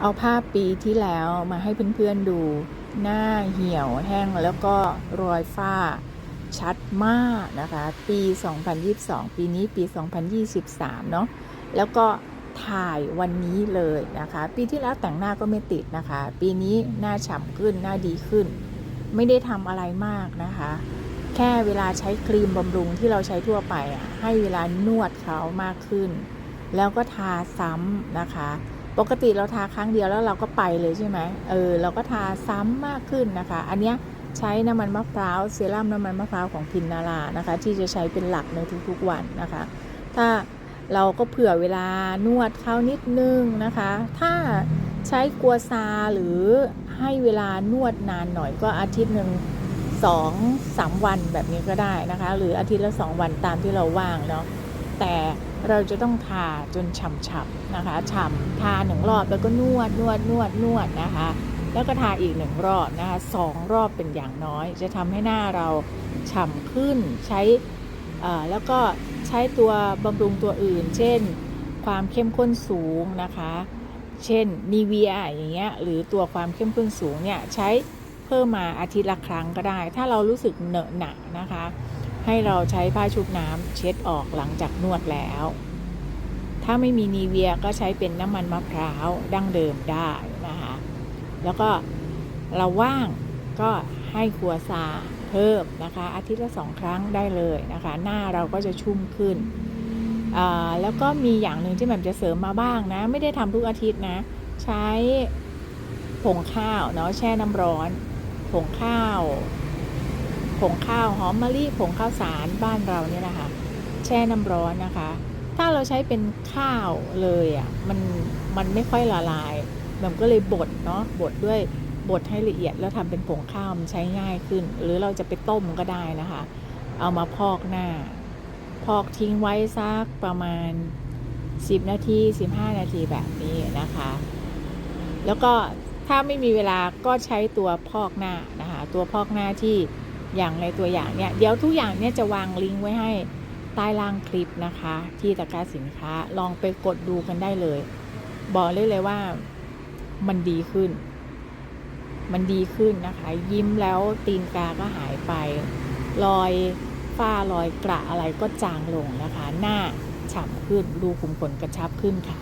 เอาภาพปีที่แล้วมาให้เพื่อนๆดู หน้าเหี่ยวแห้งแล้วก็รอยฝ้าชัดมากนะคะ ปี 2022 ปีนี้ปี 2023 เนาะแล้วก็ถ่ายวันนี้เลยนะคะ ปีที่แล้วแต่งหน้าก็ไม่ติดนะคะ ปีนี้หน้าฉ่ำขึ้นหน้าดีขึ้น ไม่ได้ทำอะไรมากนะคะ แค่เวลาใช้ครีมบำรุงที่เราใช้ทั่วไปให้เวลานวดเขามากขึ้น แล้วก็ทาซ้ำนะคะ ปกติเราทาครั้งเดียวแล้วเราก็ไปเลยใช่ไหมเออเราก็ทาซ้ำมากขึ้นนะคะ อันเนี้ยใช้น้ำมันมะพร้าวเซรั่มน้ำมันมะพร้าวของพินนารานะคะ ที่จะใช้เป็นหลักในทุกๆวันนะคะ ถ้าเราก็เผื่อเวลานวดเขานิดนึงนะคะ ถ้าใช้กัวซาหรือให้เวลานวดนานหน่อยก็อาทิตย์หนึ่งสองสามวันแบบนี้ก็ได้นะคะ หรืออาทิตย์ละสองวันตามที่เราว่างเนาะ แต่เราจะต้องทาจนฉ่ำๆนะคะฉ่ำทาหนึ่งรอบแล้วก็นวดนวดนวดนวดนะคะ แล้วก็ทาอีกหนึ่งรอบนะคะสองรอบเป็นอย่างน้อย จะทำให้หน้าเราฉ่ำขึ้นใช้แล้วก็ใช้ตัวบำรุงตัวอื่น เช่น ความเข้มข้นสูงนะคะ เช่นนีเวียอย่างเงี้ยหรือตัวความเข้มข้นสูงเนี่ยใช้เพิ่มมาอาทิตย์ละครั้งก็ได้ ถ้าเรารู้สึกเหนอะหนะนะคะ ให้เราใช้ผ้าชุบน้ำเช็ดออกหลังจากนวดแล้ว ถ้าไม่มีนีเวียก็ใช้เป็นน้ำมันมะพร้าวดั้งเดิมได้นะคะแล้วก็เราว่างก็ให้ครัวซาเพิ่มนะคะอาทิตย์ละสองครั้งได้เลยนะคะหน้าเราก็จะชุ่มขึ้น แล้วก็มีอย่างหนึ่งที่แบบจะเสริมมาบ้างนะ ไม่ได้ทำทุกอาทิตย์นะ ใช้ผงข้าวเนาะแช่น้ำร้อน ผงข้าว ผงข้าวหอมมะลิผงข้าวสารบ้านเราเนี่ยนะคะ แช่น้ำร้อนนะคะ ถ้าเราใช้เป็นข้าวเลยอะ่ะมันมันไม่ค่อยละลายมันก็เลยบดเนาะบดด้วยบดให้ละเอียดแล้วทำเป็นผงข้าวมันใช้ง่ายขึ้น หรือเราจะไปต้มก็ได้นะคะ เอามาพอกหน้า พอกทิ้งไว้สักประมาณ 10 นาที 15 นาทีแบบนี้นะคะ แล้วก็ถ้าไม่มีเวลาก็ใช้ตัวพอกหน้านะคะ ตัวพอกหน้าที่ อย่างในตัวอย่างเนี่ยเดี๋ยวทุกอย่างเนี่ยจะวางลิงก์ไว้ให้ใต้ล่างคลิปนะคะ ที่ตะกร้าสินค้าลองไปกดดูกันได้เลย บอกเลยเลยว่ามันดีขึ้น มันดีขึ้นนะคะ ยิ้มแล้วตีนกาก็หายไป รอยฝ้ารอยกระอะไรก็จางลงนะคะ หน้าฉ่ำขึ้นรูขุมขนกระชับขึ้นค่ะ